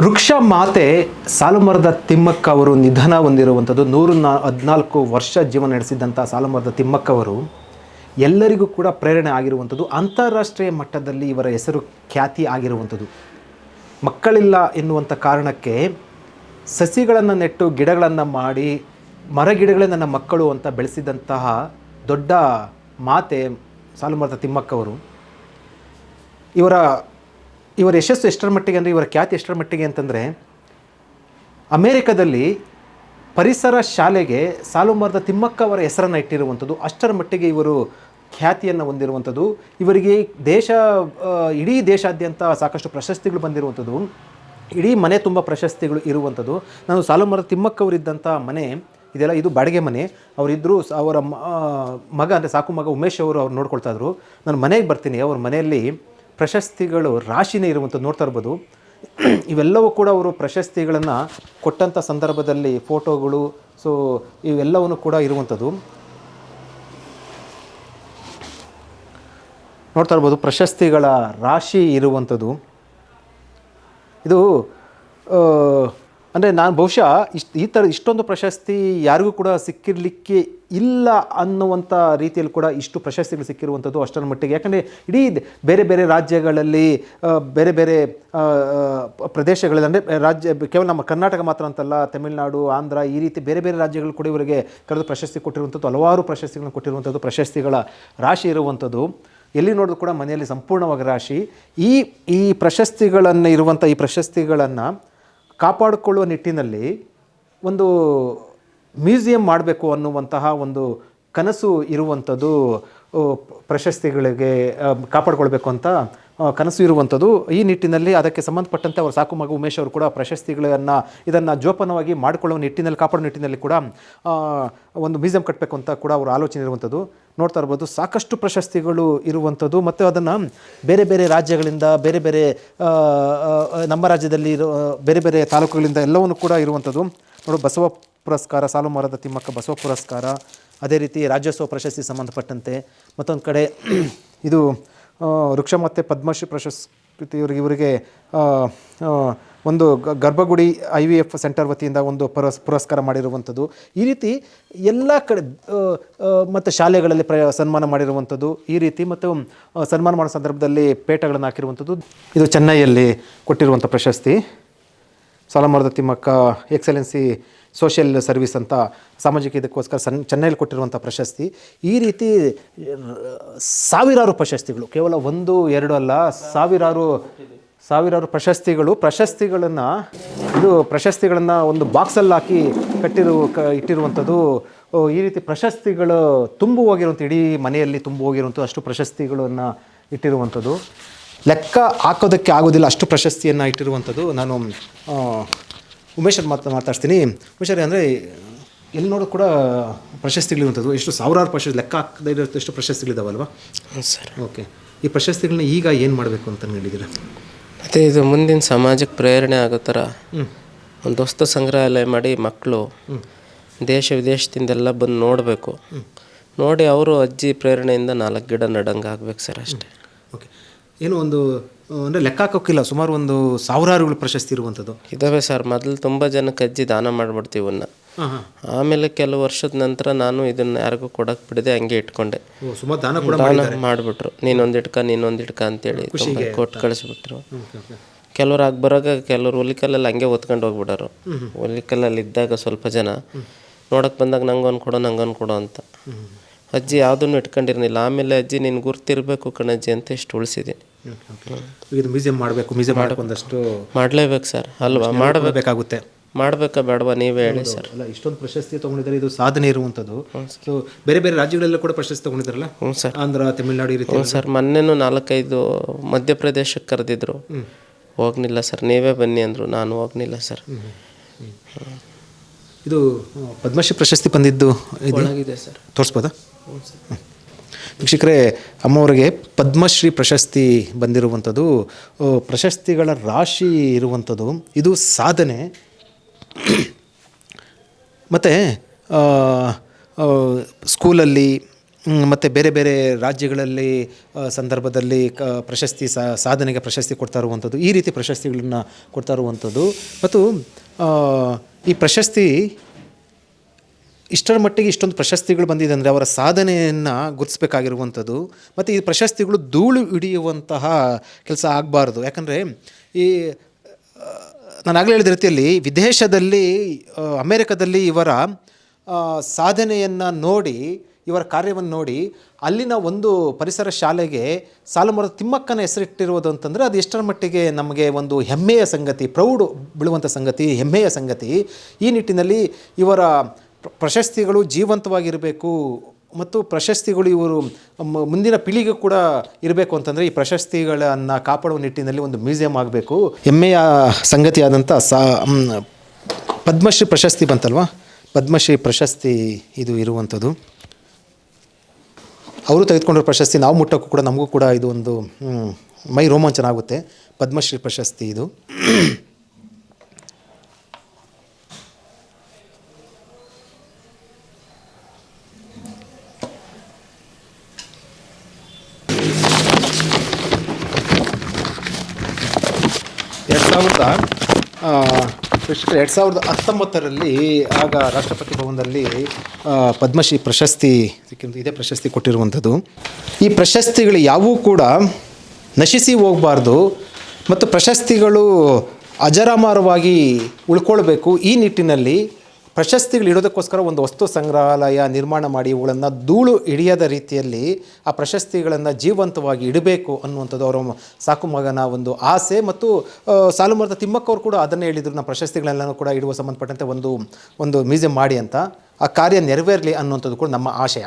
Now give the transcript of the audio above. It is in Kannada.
ವೃಕ್ಷ ಮಾತೆ ಸಾಲುಮರದ ತಿಮ್ಮಕ್ಕ ಅವರು ನಿಧನ ಹೊಂದಿರುವಂಥದ್ದು ನೂರ ನಾ ಹದಿನಾಲ್ಕು ವರ್ಷ ಜೀವನ ನಡೆಸಿದ್ದಂಥ ಸಾಲುಮರದ ತಿಮ್ಮಕ್ಕ ಅವರು. ಎಲ್ಲರಿಗೂ ಕೂಡ ಪ್ರೇರಣೆ ಆಗಿರುವಂಥದ್ದು, ಅಂತಾರಾಷ್ಟ್ರೀಯ ಮಟ್ಟದಲ್ಲಿ ಇವರ ಹೆಸರು ಖ್ಯಾತಿ ಆಗಿರುವಂಥದ್ದು. ಮಕ್ಕಳಿಲ್ಲ ಎನ್ನುವಂಥ ಕಾರಣಕ್ಕೆ ಸಸಿಗಳನ್ನು ನೆಟ್ಟು ಗಿಡಗಳನ್ನು ಮಾಡಿ ಮರಗಿಡಗಳೇ ನನ್ನ ಮಕ್ಕಳು ಅಂತ ಬೆಳೆಸಿದಂತಹ ದೊಡ್ಡ ಮಾತೆ ಸಾಲುಮರದ ತಿಮ್ಮಕ್ಕವರು ಇವರ ಇವರ ಯಶಸ್ಸು ಎಷ್ಟರ ಮಟ್ಟಿಗೆ ಅಂದರೆ, ಇವರ ಖ್ಯಾತಿ ಎಷ್ಟರ ಮಟ್ಟಿಗೆ ಅಂತಂದರೆ, ಅಮೇರಿಕದಲ್ಲಿ ಪರಿಸರ ಶಾಲೆಗೆ ಸಾಲುಮರದ ತಿಮ್ಮಕ್ಕ ಅವರ ಹೆಸರನ್ನು ಇಟ್ಟಿರುವಂಥದ್ದು, ಅಷ್ಟರ ಮಟ್ಟಿಗೆ ಇವರು ಖ್ಯಾತಿಯನ್ನು ಹೊಂದಿರುವಂಥದ್ದು. ಇವರಿಗೆ ದೇಶ ಇಡೀ ದೇಶಾದ್ಯಂತ ಸಾಕಷ್ಟು ಪ್ರಶಸ್ತಿಗಳು ಬಂದಿರುವಂಥದ್ದು. ಇಡೀ ಮನೆ ತುಂಬ ಪ್ರಶಸ್ತಿಗಳು ಇರುವಂಥದ್ದು. ನಾನು ಸಾಲುಮರದ ತಿಮ್ಮಕ್ಕವರಿದ್ದಂಥ ಮನೆ, ಇದೆಲ್ಲ ಇದು ಬಾಡಿಗೆ ಮನೆ. ಅವರಿದ್ದರು ಅವರ ಮಗ ಅಂದರೆ ಸಾಕು ಮಗ ಉಮೇಶ್ ಅವರು ಅವ್ರು ನೋಡ್ಕೊಳ್ತಾ ಇದ್ರು. ನಾನು ಮನೆಗೆ ಬರ್ತೀನಿ, ಅವ್ರ ಮನೆಯಲ್ಲಿ ಪ್ರಶಸ್ತಿಗಳು ರಾಶಿನೇ ಇರುವಂಥದ್ದು ನೋಡ್ತಾ ಇರ್ಬೋದು. ಇವೆಲ್ಲವೂ ಕೂಡ ಅವರು ಪ್ರಶಸ್ತಿಗಳನ್ನು ಕೊಟ್ಟಂಥ ಸಂದರ್ಭದಲ್ಲಿ ಫೋಟೋಗಳು, ಸೊ ಇವೆಲ್ಲವನ್ನು ಕೂಡ ಇರುವಂಥದ್ದು. ನೋಡ್ತಾ ಇರ್ಬೋದು, ಪ್ರಶಸ್ತಿಗಳ ರಾಶಿ ಇರುವಂಥದ್ದು. ಇದು ಅಂದರೆ ನಾನು ಬಹುಶಃ ಇಷ್ಟು, ಈ ಥರ ಇಷ್ಟೊಂದು ಪ್ರಶಸ್ತಿ ಯಾರಿಗೂ ಕೂಡ ಸಿಕ್ಕಿರಲಿಕ್ಕೆ ಇಲ್ಲ ಅನ್ನುವಂಥ ರೀತಿಯಲ್ಲಿ ಕೂಡ ಇಷ್ಟು ಪ್ರಶಸ್ತಿಗಳು ಸಿಕ್ಕಿರುವಂಥದ್ದು ಅಷ್ಟರ ಮಟ್ಟಿಗೆ. ಯಾಕಂದರೆ ಇಡೀ ಬೇರೆ ಬೇರೆ ರಾಜ್ಯಗಳಲ್ಲಿ ಬೇರೆ ಬೇರೆ ಪ್ರದೇಶಗಳಲ್ಲಿ, ಅಂದರೆ ರಾಜ್ಯ, ಕೇವಲ ನಮ್ಮ ಕರ್ನಾಟಕ ಮಾತ್ರ ಅಂತಲ್ಲ, ತಮಿಳುನಾಡು, ಆಂಧ್ರ ಈ ರೀತಿ ಬೇರೆ ಬೇರೆ ರಾಜ್ಯಗಳು ಕೂಡ ಇವರಿಗೆ ಕರೆದು ಪ್ರಶಸ್ತಿ ಕೊಟ್ಟಿರುವಂಥದ್ದು, ಹಲವಾರು ಪ್ರಶಸ್ತಿಗಳನ್ನು ಕೊಟ್ಟಿರುವಂಥದ್ದು, ಪ್ರಶಸ್ತಿಗಳ ರಾಶಿ ಇರುವಂಥದ್ದು. ಎಲ್ಲಿ ನೋಡಿದ್ರು ಕೂಡ ಮನೆಯಲ್ಲಿ ಸಂಪೂರ್ಣವಾಗಿ ರಾಶಿ. ಈ ಈ ಪ್ರಶಸ್ತಿಗಳನ್ನು, ಇರುವಂಥ ಈ ಪ್ರಶಸ್ತಿಗಳನ್ನು ಕಾಪಾಡಿಕೊಳ್ಳುವ ನಿಟ್ಟಿನಲ್ಲಿ ಒಂದು ಮ್ಯೂಸಿಯಂ ಮಾಡಬೇಕು ಅನ್ನುವಂತಹ ಒಂದು ಕನಸು ಇರುವಂಥದ್ದು ಪ್ರಶಸ್ತಿಗಳಿಗೆ ಕಾಪಾಡಿಕೊಳ್ಬೇಕು ಅಂತ ಕನಸು ಇರುವಂಥದ್ದು. ಈ ನಿಟ್ಟಿನಲ್ಲಿ ಅದಕ್ಕೆ ಸಂಬಂಧಪಟ್ಟಂತೆ ಅವರು ಸಾಕು ಮಗು ಉಮೇಶ್ ಅವರು ಕೂಡ ಪ್ರಶಸ್ತಿಗಳನ್ನು ಇದನ್ನು ಜೋಪಾನವಾಗಿ ಮಾಡಿಕೊಳ್ಳುವ ನಿಟ್ಟಿನಲ್ಲಿ ಕಾಪಾಡೋ ನಿಟ್ಟಿನಲ್ಲಿ ಕೂಡ ಒಂದು ಮ್ಯೂಸಿಯಂ ಕಟ್ಟಬೇಕು ಅಂತ ಕೂಡ ಅವರು ಆಲೋಚನೆ ಇರುವಂಥದ್ದು. ನೋಡ್ತಾ ಇರ್ಬೋದು, ಸಾಕಷ್ಟು ಪ್ರಶಸ್ತಿಗಳು ಇರುವಂಥದ್ದು. ಮತ್ತು ಅದನ್ನು ಬೇರೆ ಬೇರೆ ರಾಜ್ಯಗಳಿಂದ, ಬೇರೆ ಬೇರೆ ನಮ್ಮ ರಾಜ್ಯದಲ್ಲಿ ಬೇರೆ ಬೇರೆ ತಾಲೂಕುಗಳಿಂದ ಎಲ್ಲವನ್ನು ಕೂಡ ಇರುವಂಥದ್ದು. ನೋಡು, ಬಸವ ಪುರಸ್ಕಾರ ಸಾಲು ಮರದ ತಿಮ್ಮಕ್ಕ ಬಸವ ಪುರಸ್ಕಾರ, ಅದೇ ರೀತಿ ರಾಜ್ಯೋತ್ಸವ ಪ್ರಶಸ್ತಿ ಸಂಬಂಧಪಟ್ಟಂತೆ ಮತ್ತೊಂದು ಕಡೆ ಇದು ವೃಕ್ಷ ಮತ್ತು ಪದ್ಮಶ್ರೀ ಪ್ರಶಸ್ತಿ ಇವರಿಗೆ ಇವರಿಗೆ ಒಂದು ಗರ್ಭಗುಡಿ ಐ ವಿ ಎಫ್ ಸೆಂಟರ್ ವತಿಯಿಂದ ಒಂದು ಪುರಸ್, ಪುರಸ್ಕಾರ ಮಾಡಿರುವಂಥದ್ದು. ಈ ರೀತಿ ಎಲ್ಲ ಕಡೆ ಮತ್ತು ಶಾಲೆಗಳಲ್ಲಿ ಪ್ರ ಸನ್ಮಾನ ಮಾಡಿರುವಂಥದ್ದು. ಈ ರೀತಿ ಮತ್ತು ಸನ್ಮಾನ ಮಾಡೋ ಸಂದರ್ಭದಲ್ಲಿ ಪೇಟಗಳನ್ನು ಹಾಕಿರುವಂಥದ್ದು. ಇದು ಚೆನ್ನೈಯಲ್ಲಿ ಕೊಟ್ಟಿರುವಂಥ ಪ್ರಶಸ್ತಿ. Salumarada Thimmakka, excellency social service ಅಂತ ಸಾಮಾಜಿಕ ಇದಕ್ಕೋಸ್ಕರ ಸಣ್ಣ ಚೆನ್ನೈಲಿ ಕೊಟ್ಟಿರುವಂಥ ಪ್ರಶಸ್ತಿ. ಈ ರೀತಿ, ಸಾವಿರಾರು ಪ್ರಶಸ್ತಿಗಳು, ಕೇವಲ ಒಂದು, ಎರಡು ಅಲ್ಲ, ಸಾವಿರಾರು ಸಾವಿರಾರು ಪ್ರಶಸ್ತಿಗಳು, ಪ್ರಶಸ್ತಿಗಳನ್ನು, ಇದು ಪ್ರಶಸ್ತಿಗಳನ್ನು ಒಂದು ಬಾಕ್ಸಲ್ಲಿ ಹಾಕಿ ಕಟ್ಟಿರು, ಕ, ಇಟ್ಟಿರುವಂಥದ್ದು ಈ ರೀತಿ ಪ್ರಶಸ್ತಿಗಳು ತುಂಬು ಹೋಗಿರುವಂಥ, ಇಡೀ ಮನೆಯಲ್ಲಿ ತುಂಬು ಹೋಗಿರುವಂಥ ಅಷ್ಟು ಪ್ರಶಸ್ತಿಗಳನ್ನು ಇಟ್ಟಿರುವಂಥದ್ದು. ಲೆಕ್ಕ ಹಾಕೋದಕ್ಕೆ ಆಗೋದಿಲ್ಲ, ಅಷ್ಟು ಪ್ರಶಸ್ತಿಯನ್ನು ಇಟ್ಟಿರುವಂಥದ್ದು. ನಾನು ಉಮೇಶ್ ಮಾತು ಮಾತಾಡ್ತೀನಿ ಉಮೇಶ್ ಅಂದರೆ ಎಲ್ಲಿ ನೋಡೋ ಕೂಡ ಪ್ರಶಸ್ತಿಗಳಿರುವಂಥದ್ದು. ಎಷ್ಟು ಸಾವಿರಾರು ಪ್ರಶಸ್ತಿ ಲೆಕ್ಕ ಹಾಕದೇ ಇರೋಷ್ಟು ಎಷ್ಟು ಪ್ರಶಸ್ತಿಗಳಿದಾವಲ್ವಾ? ಸರ್. ಓಕೆ. ಈ ಪ್ರಶಸ್ತಿಗಳನ್ನ ಈಗ ಏನು ಮಾಡಬೇಕು ಅಂತ ಹೇಳಿದ್ದೀರಾ? ಮತ್ತು ಇದು ಮುಂದಿನ ಸಮಾಜಕ್ಕೆ ಪ್ರೇರಣೆ ಆಗೋ ಥರ ಒಂದು ವಸ್ತು ಸಂಗ್ರಹಾಲಯ ಮಾಡಿ ಮಕ್ಕಳು ದೇಶ ವಿದೇಶದಿಂದೆಲ್ಲ ಬಂದು ನೋಡಬೇಕು. ನೋಡಿ ಅವರು ಅಜ್ಜಿ ಪ್ರೇರಣೆಯಿಂದ ನಾಲ್ಕು ಗಿಡ ನಡಂಗೆ ಆಗ್ಬೇಕು ಸರ್ ಅಷ್ಟೇ. ಓಕೆ. ಏನು ಒಂದು ಅಂದರೆ ಲೆಕ್ಕ ಹಾಕೋಕ್ಕಿಲ್ಲ ಸುಮಾರು ಒಂದು ಸಾವಿರಾರುಗಳು ಪ್ರಶಸ್ತಿ ಇರುವಂಥದ್ದು ಇದಾವೆ ಸರ್ ಮೊದಲು ತುಂಬ ಜನಕ್ಕೆ ಅಜ್ಜಿ ದಾನ ಮಾಡಿಬಿಡ್ತೀವಿ ಇವನ್ನ. ಆಮೇಲೆ ಕೆಲವು ವರ್ಷದ ನಂತರ ನಾನು ಇದನ್ನ ಯಾರಿಗೂ ಕೊಡಕ್ ಬಿಡದೆ ಹಂಗೆ ಇಟ್ಕೊಂಡೆ. ಸುಮಾರು ದಾನ ಕೂಡ ದಾನ ಮಾಡಿಬಿಟ್ರು. ನೀನೊಂದು ಇಟ್ಕ ನೀನೊಂದು ಇಟ್ಕ ಅಂತೇಳಿ ಕೊಟ್ಟು ಕಳಿಸ್ಬಿಟ್ರು. ಕೆಲವ್ರು ಆಗ ಬರೋಕ ಕೆಲವ್ರು ಹುಲಿಕಲ್ಲಲ್ಲಿ ಹಂಗೆ ಒತ್ಕೊಂಡು ಹೋಗ್ಬಿಡೋರು. ಹುಲಿಕಲ್ಲಲ್ಲಿ ಇದ್ದಾಗ ಸ್ವಲ್ಪ ಜನ. ನೋಡಕ್ಕೆ ಬಂದಾಗ ನಂಗೊಂದು ಕೊಡೋ ನಂಗೊಂದು ಕೊಡೋ ಅಂತ. ಅಜ್ಜಿ ಯಾವುದನ್ನು ಇಟ್ಕೊಂಡಿರ್ಲಿಲ್ಲ. ಆಮೇಲೆ ಅಜ್ಜಿ ನಿನ್ ಗುರ್ತಿರ್ಬೇಕು ಕಣಜ್ಜಿ ಅಂತ ಇಷ್ಟು ಉಳಿಸಿದ್ದೀನಿ. ಇದು ಮ್ಯೂಸಿಯಂ ಮಾಡಬೇಕು ಮ್ಯೂಸಿಯಂ ಮಾಡಕ್ಕೆ ಒಂದಷ್ಟು ಮಾಡಲೇಬೇಕು ಸರ್ ಅಲ್ವಾ? ಮಾಡಬೇಕಾಗುತ್ತೆ ಮಾಡಬೇಕಾ. ಬೇಡವಾ ನೀವೇ ಹೇಳಿ ಸರ್. ಅಲ್ಲ ಇಷ್ಟೊಂದು ಪ್ರಶಸ್ತಿ ತೊಗೊಂಡಿದ್ದಾರೆ ಇದು ಸಾಧನೆ ಇರುವಂಥದ್ದು. ಸೊ ಬೇರೆ ಬೇರೆ ರಾಜ್ಯಗಳೆಲ್ಲ ಕೂಡ ಪ್ರಶಸ್ತಿ ತೊಗೊಂಡಿದ್ದಾರಲ್ಲ? ಹ್ಞೂ ಸರ್. ಆಂಧ್ರ ತಮಿಳುನಾಡು ಈ ರೀತಿ ಹ್ಞೂ ಸರ್ ಮೊನ್ನೆನೂ ನಾಲ್ಕೈದು ಮಧ್ಯಪ್ರದೇಶಕ್ಕೆ ಕರೆದಿದ್ರು. ಹೋಗ್ನಿಲ್ಲ ಸರ್ ನೀವೇ ಬನ್ನಿ ಅಂದರು ನಾನು ಹೋಗ್ನಿಲ್ಲ ಸರ್. ಇದು ಪದ್ಮಶ್ರೀ ಪ್ರಶಸ್ತಿ ಬಂದಿದ್ದು ಇದು? ಒಳಗಿದೆ ಸರ್. ತೋರಿಸ್ಬೋದಾ? ವೀಕ್ಷಕರೇ, ಅಮ್ಮವರಿಗೆ ಪದ್ಮಶ್ರೀ ಪ್ರಶಸ್ತಿ ಬಂದಿರುವಂಥದ್ದು. ಪ್ರಶಸ್ತಿಗಳ ರಾಶಿ ಇರುವಂಥದ್ದು. ಇದು ಸಾಧನೆ. ಮತ್ತು ಸ್ಕೂಲಲ್ಲಿ ಮತ್ತು ಬೇರೆ ಬೇರೆ ರಾಜ್ಯಗಳಲ್ಲಿ ಸಂದರ್ಭದಲ್ಲಿ ಕ ಪ್ರಶಸ್ತಿ ಸಾಧನೆಗೆ ಪ್ರಶಸ್ತಿ ಕೊಡ್ತಾ ಇರುವಂಥದ್ದು. ಈ ರೀತಿ ಪ್ರಶಸ್ತಿಗಳನ್ನು ಕೊಡ್ತಾ ಇರುವಂಥದ್ದು. ಮತ್ತು ಈ ಪ್ರಶಸ್ತಿ ಇಷ್ಟರ ಮಟ್ಟಿಗೆ ಇಷ್ಟೊಂದು ಪ್ರಶಸ್ತಿಗಳು ಬಂದಿದೆ ಅಂದರೆ ಅವರ ಸಾಧನೆಯನ್ನು ಗುರುತಿಸ್ಬೇಕಾಗಿರುವಂಥದ್ದು. ಮತ್ತು ಈ ಪ್ರಶಸ್ತಿಗಳು ಧೂಳು ಹಿಡಿಯುವಂತಹ ಕೆಲಸ ಆಗಬಾರ್ದು. ಯಾಕಂದರೆ ಈ ನಾನು ಆಗಲೇ ಹೇಳಿದ ರೀತಿಯಲ್ಲಿ ವಿದೇಶದಲ್ಲಿ ಅಮೇರಿಕದಲ್ಲಿ ಇವರ ಸಾಧನೆಯನ್ನು ನೋಡಿ, ಇವರ ಕಾರ್ಯವನ್ನು ನೋಡಿ ಅಲ್ಲಿನ ಒಂದು ಪರಿಸರ ಶಾಲೆಗೆ ಸಾಲುಮರದ ತಿಮ್ಮಕ್ಕನ ಹೆಸರಿಟ್ಟಿರುವುದು ಅಂತಂದರೆ ಅದು ಎಷ್ಟರ ಮಟ್ಟಿಗೆ ನಮಗೆ ಒಂದು ಹೆಮ್ಮೆಯ ಸಂಗತಿ, ಪ್ರೌಢ ಬೀಳುವಂಥ ಸಂಗತಿ, ಹೆಮ್ಮೆಯ ಸಂಗತಿ. ಈ ನಿಟ್ಟಿನಲ್ಲಿ ಇವರ ಪ್ರಶಸ್ತಿಗಳು ಜೀವಂತವಾಗಿರಬೇಕು ಮತ್ತು ಪ್ರಶಸ್ತಿಗಳು ಇವರು ಮುಂದಿನ ಪೀಳಿಗೆ ಕೂಡ ಇರಬೇಕು ಅಂತಂದರೆ ಈ ಪ್ರಶಸ್ತಿಗಳನ್ನು ಕಾಪಾಡುವ ನಿಟ್ಟಿನಲ್ಲಿ ಒಂದು ಮ್ಯೂಸಿಯಂ ಆಗಬೇಕು. ಹೆಮ್ಮೆಯ ಸಂಗತಿಯಾದಂಥ ಸಾ ಪದ್ಮಶ್ರೀ ಪ್ರಶಸ್ತಿ ಬಂತಲ್ವಾ? ಪದ್ಮಶ್ರೀ ಪ್ರಶಸ್ತಿ ಇದು ಇರುವಂಥದ್ದು. ಅವರು ತೆಗೆದುಕೊಂಡಿರೋ ಪ್ರಶಸ್ತಿ ನಾವು ಮುಟ್ಟೋಕ್ಕೂ ಕೂಡ ನಮಗೂ ಕೂಡ ಇದು ಒಂದು ಮೈ ರೋಮಾಂಚನ ಆಗುತ್ತೆ. ಪದ್ಮಶ್ರೀ ಪ್ರಶಸ್ತಿ ಇದು ಎರಡು ಸಾವಿರದ ಎರಡು ಸಾವಿರದ ಹತ್ತೊಂಬತ್ತರಲ್ಲಿ ಆಗ ರಾಷ್ಟ್ರಪತಿ ಭವನದಲ್ಲಿ ಪದ್ಮಶ್ರೀ ಪ್ರಶಸ್ತಿ ಸಿಕ್ಕಿದ್ದು ಇದೇ ಪ್ರಶಸ್ತಿ ಕೊಟ್ಟಿರುವಂಥದ್ದು. ಈ ಪ್ರಶಸ್ತಿಗಳು ಯಾವೂ ಕೂಡ ನಶಿಸಿ ಹೋಗಬಾರ್ದು ಮತ್ತು ಪ್ರಶಸ್ತಿಗಳು ಅಜರಾಮರವಾಗಿ ಉಳ್ಕೊಳ್ಬೇಕು. ಈ ನಿಟ್ಟಿನಲ್ಲಿ ಪ್ರಶಸ್ತಿಗಳು ಇಡೋದಕ್ಕೋಸ್ಕರ ಒಂದು ವಸ್ತು ಸಂಗ್ರಹಾಲಯ ನಿರ್ಮಾಣ ಮಾಡಿ ಇವುಗಳನ್ನು ಧೂಳು ಹಿಡಿಯದ ರೀತಿಯಲ್ಲಿ ಆ ಪ್ರಶಸ್ತಿಗಳನ್ನು ಜೀವಂತವಾಗಿ ಇಡಬೇಕು ಅನ್ನುವಂಥದ್ದು ಅವರ ಸಾಕು ಮಗನ ಒಂದು ಆಸೆ. ಮತ್ತು ಸಾಲುಮರದ ತಿಮ್ಮಕ್ಕವರು ಕೂಡ ಅದನ್ನೇ ಹೇಳಿದರು ನಾವು ಪ್ರಶಸ್ತಿಗಳೆಲ್ಲನೂ ಕೂಡ ಇಡುವ ಸಂಬಂಧಪಟ್ಟಂತೆ ಒಂದು ಒಂದು ಮ್ಯೂಸಿಯಂ ಮಾಡಿ ಅಂತ. ಆ ಕಾರ್ಯ ನೆರವೇರಲಿ ಅನ್ನುವಂಥದ್ದು ಕೂಡ ನಮ್ಮ ಆಶಯ.